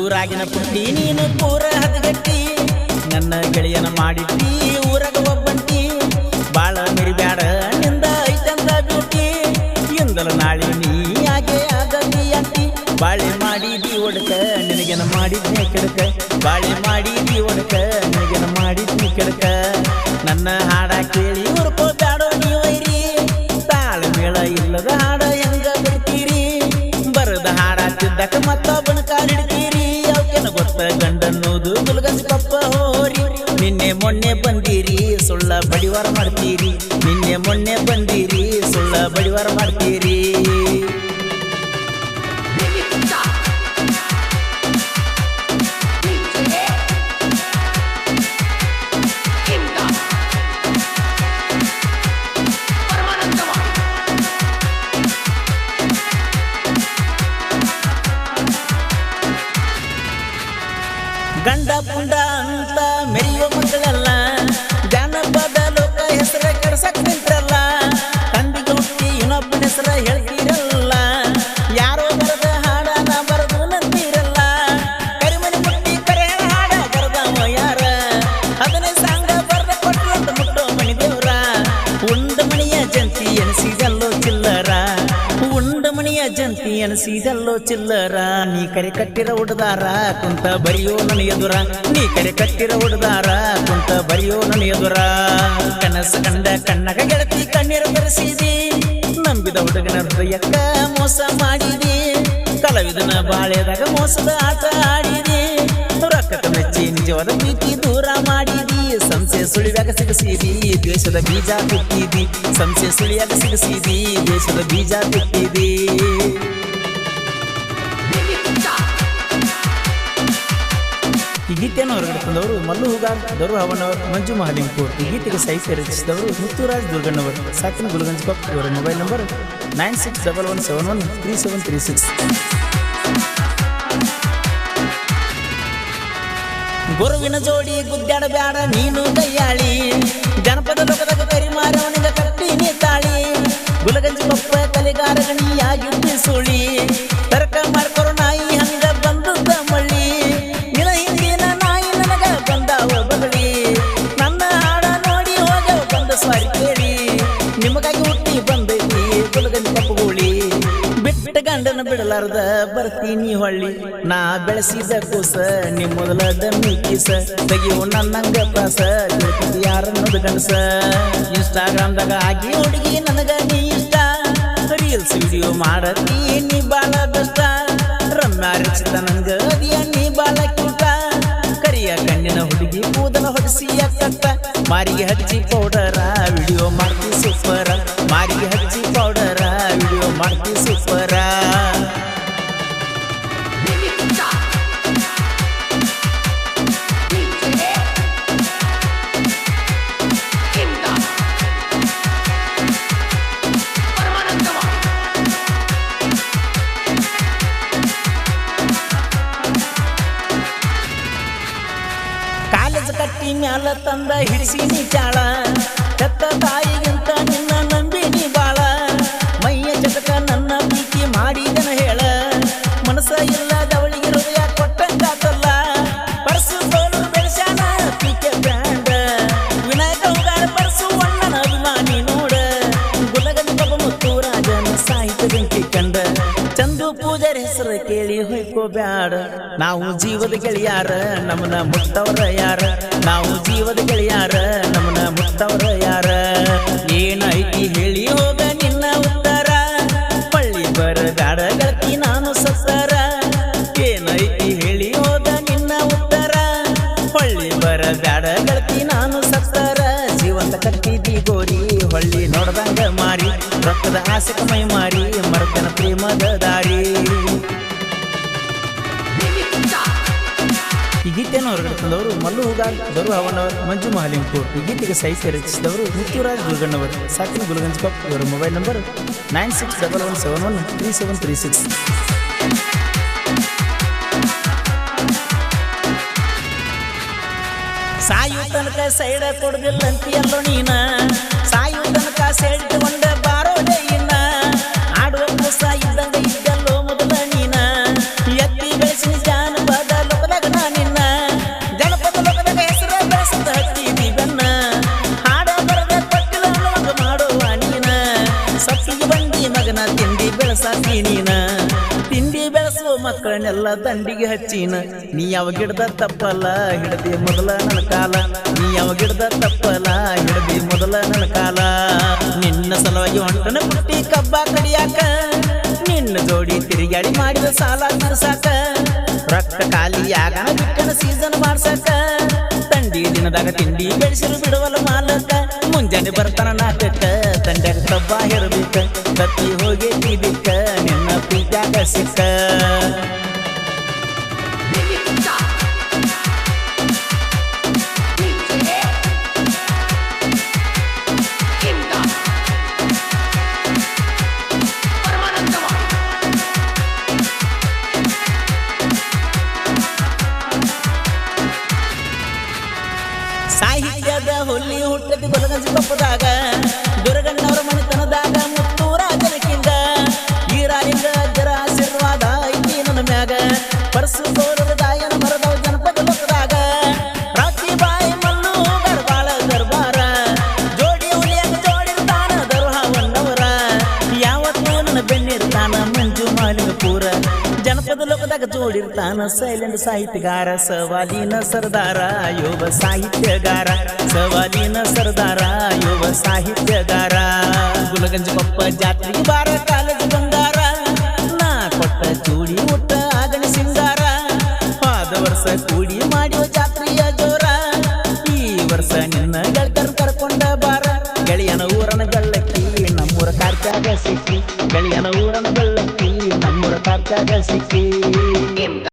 ಊರಾಗಿನ ಪುಟ್ಟಿ, ನೀನು ಪೂರ ಹದಗಟ್ಟಿ, ನನ್ನ ಗೆಳೆಯನ ಮಾಡಿಟ್ಟಿ, ಊರಾಗ ಒಬ್ಬಂಟಿ. ಬಾಳ ಮಿರಿಬ್ಯಾಡ, ನಿಂದ ಐತಂದ ಬ್ಯೂಟಿ. ಎಂದಲ ನಾಳೆ ನೀ ಹಾಗೆ ಆಗಲಿ ಅಂತಿ ಬಾಳೆ ಮಾಡಿದಿ ಒಡಕ, ನಿನಗೆನ ಮಾಡಿದ್ನೆ ಕೆಡಕ. ಬಾಳೆ ಮಾಡಿದಿ ಒಡಕ, ನಿನಗೆನ ಮಾಡಿದ್ನಿ ಕೆಡಕ. ಗೊತ್ತ ಗಂಡನ್ನೋದು ಪಪ್ಪ ಹೋರಿ. ನಿನ್ನೆ ಮೊನ್ನೆ ಬಂದಿರಿ, ಸುಳ್ಳ ಬಡಿವಾರ ಮಾಡ್ತೀರಿ. ನಿನ್ನೆ ಮೊನ್ನೆ ಬಂದಿರಿ, ಸುಳ್ಳ ಬಡಿವಾರ ಮಾಡ್ತೀರಿ. ಗಂಡ ಪುಂಡ ಅಂತ ಮೆರೆಯುವ ಮಕ್ಕಳೆಲ್ಲ. ಜಾನಪದ ಲೋಕ ಹೆಸರ ಕೆಡ್ಸಕ್ ಮಣಿಯ ಅನಿಸಿದಲ್ಲೋ ಚಿಲ್ಲರ, ನೀ ಕರೆ ಕಟ್ಟಿರ ಉಡದಾರ, ಕುಂತ ಬರಿಯೋ ನನ್ನ ಎದುರ. ನೀ ಕರೆ ಕಟ್ಟಿರ ಉಡದಾರ, ಕುಂತ ಬರಿಯೋ ನನ್ನ ಎದುರ. ಕನಸ ಕಂಡ ಕಣ್ಣಗ ಗೆಳತಿ ಕಣ್ಣೀರ ತರಿಸಿದಿ ನಂಬಿದ ಹುಡುಗನ ಹೃದಯಕ್ಕ ಮೋಸ ಮಾಡಿದಿ. ಕಲವಿದನ ಬಾಳೆದಾಗ ಮೋಸದ ಆಟ ಆಡಿದಿ. ರೊಕ್ಕದ ಮೆಚ್ಚಿ ನಿಜವಾದ ಪ್ರೀತಿ ದೂರ ಮಾಡಿದಿ ಸಂಸೆ ಸುಳಿಯಾಗ ಸಿಗಸಿದಿ ದ್ವೇಷದ ಬೀಜ ಬಿಟ್ಟಿದಿ ಸಂಸೆ ಸುಳಿಯಾಗ ಸಿಗಸಿದಿ ದ್ವೇಷದ ಬೀಜ ಬಿಟ್ಟಿದಿ ಈ ಗೀತೆಯನ್ನು ಹೊರಗಡೆ ತಂದವರು ಮಲ್ಲು ಹುಗಾರ್ ಹವನವರು, ಮಂಜು ಮಹಾಲಿಂಗಪುರ್ ಈ ಗೀತೆಗೆ ಸಾಹಿತ್ಯ ರಚಿಸಿದವರು ಮುತ್ತುರಾಜ್ ದುರ್ಗಣ್ಣವರು. ಸಾಕಿನ ಗುಲ್ಗಂಜ್ ಕಪ್ ಇವರ mobile number nine six double one seven one three seven three six ಗುರುವಿನ ಜೋಡಿ ಗುದ್ದಾಡ ಬ್ಯಾಡ ನೀನು ಕೈಯಾಳಿ ಜನಪದ ಲೋಕದಾಗ ಕರಿಮಾರವನಿಗ ಕಟ್ಟಿ ನೀ ತಾಳಿ ಗುಲಗಂಜಿ ಪಪ್ಪ ಕಲೆಗಾರ ಗಣಿಯಾಗಿದ್ದು ಸುಳಿ ಗಂಡನ ಬಿಡಲಾರ್ದ ಬರ್ತೀನಿ ಹೊಳ್ಳಿ. ನಾ ಬೆಳೆಸಿದ ಕೂಸ ನಿಮ್ಮ ಮೊದಲ ದಮ್ಮಿ ಕೀಸ ತೆಗಿಯೋ ನನ್ನಂಗ ಪ್ರಾಸ ತಿಳ್ಕೊಂಡ್ ಯಾರನ್ನೋದು ಗಂಡಸ. ಇನ್ಸ್ಟಾಗ್ರಾಮ್ದಾಗ ಆಗಿ ಹುಡುಗಿ ನನಗ ನೀ ಇಷ್ಟ. ರೀಲ್ಸ್, ವಿಡಿಯೋ ಮಾಡತಿ, ನೀ ಬಾಳ ಬೆಷ್ಟ. ರಮ್ಯಾ ರಚಿತ ನಂಗ ಅದಿಯ ನೀ ಬಾಳ ಕ್ಯೂಟ ಕರಿಯ ಕಣ್ಣಿನ ಹುಡುಗಿ ಕೂದಲ ಹೊಡಿಸಿ ಕಟ್ಟ ಮಾರಿಗೆ ಹಚ್ಚಿ ಪೌಡರ, ವಿಡಿಯೋ ಮಾಡ್ತಿ ಸೂಪರ ಮಾರಿಗೆ ಹಚ್ಚಿ ಪೌಡರ ಸೂಪರ. ಕಾಲೇಜ್ ಕಟ್ಟಿ ಮ್ಯಾಲ ತಂದ ಹಿಡಿಸಿನಿ ಚಾಳ. ಕತ್ತ ತಾಯಿಗಿಂತ ಹೆಸರು ಕೇಳಿ ಹೊಯ್ಕೋಬ್ಯಾಡ. ನಾವು ಜೀವದ ಗೆಳೆಯಾರ ನಮ್ಮನ ಮುಟ್ಟವರ ಯಾರ? ನಾವು ಜೀವದ ಗೆಳೆಯಾರ ನಮ್ಮನ ಮುಟ್ಟವರ ಯಾರ? ಏನೈತಿ ಹೇಳಿ ಹೋಗ ನಿನ್ನ ಉತ್ತರ. ಪಳ್ಳಿ ಬರಬ್ಯಾಡ, ಗೆಳತಿ ನಾನು ಸತ್ತರ. ಏನೈತಿ ಹೇಳಿ ಹೋಗ ನಿನ್ನ ಉತ್ತರ. ಹೊಳ್ಳಿ ಬರಬ್ಯಾಡ, ಗೆಳತಿ ನಾನು ಸತ್ತರ. ಜೀವಂತ ಕಟ್ಟಿದಿ ಗೋರಿ ಹೊಳ್ಳಿ ನೋಡ್ದಂಗ ಮಾರಿ. ರಕ್ತದ ಆಸೆ ಮೈ ಮಾರಿ ಮರ್ತನ ಪ್ರೇಮದ ದಾರಿ. ಗೀತೆಯನ್ನು ಹೊರಗಡೆ ತಂದವರು ಮಲ್ಲು ಹುಗಾರ್ ದೊರು ಅವನವರ್ ಮಂಜು ಮಹಾಲಿಂಪುರ್ ಗೀತೆಗೆ ಸಾಹಿತ್ಯ ರಚಿಸಿದವರು ಮುತ್ತುರಾಜ್ ಗುರುಗಣ್ಣವರ್. ಗುಲಗಂಜ್ ಕಪ್, ಇವರ mobile number nine six double one seven one three seven three six. ಸಾಯು ತನಕ ಸೈಡ ಕೊಡುದಿಲ್ಲ ಅಂತೀಯಲ್ಲೋ ನೀನ? ಸಾಯು ತನಕ ಸೈಡ್ ಮಕ್ಕಳನ್ನೆಲ್ಲ ದಂಡಿಗೆ ಹಚ್ಚಿನ. ನೀ ಯಾವ ಗಿಡದ ತಪ್ಪಲ್ಲ, ಹಿಡದಿ ಮೊದಲ ನನ್ನ ಕಾಲ ನೀ ಯಾವ ಗಿಡದ ತಪ್ಪಲ್ಲ, ಹಿಡದಿ ಮೊದಲ ನನ್ನ ಕಾಲ ನಿನ್ನ ಸಲುವಾಗಿ ಹೊಂಟನ ಪುಟ್ಟಿ ಕಬ್ಬ ಕಡಿಯಾಕ. ನಿನ್ನ ಜೋಡಿ ತಿರುಗಾಡಿ ಮಾಡಿದ ಸಾಲ ಸಾಕ ರಕ್ತ ಖಾಲಿ ಬಿಕ್ಕನ ಸೀಸನ್ ಮಾಡ್ಸಾಕ. ತಂಡಿ ದಿನದಾಗ ತಿಂಡಿ ಬೆಳೆಸಿರು ಬಿಡುವಲ್ಲ ಮಾಲಕ. ಮುಂಜಾನೆ ಬರ್ತಾನ ನಾಟಕ ತಂಡ ಕಬ್ಬ ಹೆರಬೇಕ. ಕತ್ತಿ ಹೋಗಿ ಬಿಕ್ಕ ಸಿಕ್ಕ ಸಾಹಿತ್ಯದ ಹುಲ್ಲಿ ಹುಟ್ಟದಿ ಬಲಗಂಜಿ ಕೊಪ್ಪದಾಗ ದುರ್ಗಣ್ಣವರ ಮನೆತನದಾಗ ಲೋಕದಾಗ ಜೋಡಿರ್ತಾನ ಸೈಲೆಂಟ್ ಸಾಹಿತ್ಯಗಾರ, ಸವಾಲಿನ ಸರ್ದಾರ, ಯುವ ಸಾಹಿತ್ಯಗಾರ, ಸವಾಲಿನ ಸರ್ದಾರ, ಯುವ ಸಾಹಿತ್ಯಗಾರ. ಗುಲಗಂಜ ಕೊಪ್ಪ ಜಾತ್ರಿ ಬಾರ ಕಾಲೇಜು ಬಂಗಾರ ನಾ ಕೊಟ್ಟ ಚೂಡಿ ಮುಟ್ಟ ಆಗಣಿ ಸಿಂಗಾರ. ಪಾದ ವರ್ಷ ಕೂಡಿ ಮಾಡಿಯೋ ಜಾತ್ರೆಯ ಜೋರ, ಈ ವರ್ಷ ನಿನ್ನ ಗೆಳಕರ್ ಕರ್ಕೊಂಡ ಬಾರ ಗೆಳೆಯನ ಊರನ ಗಳ್ಳಕ್ಕಿ, ನಮ್ಮೂರ ಕಾರ್ಕಾಗ ಸಿಕ್ಕಿ, ಗೆಳೆಯನ ಊರನ ಗಳ್ಳಕ್ಕಿ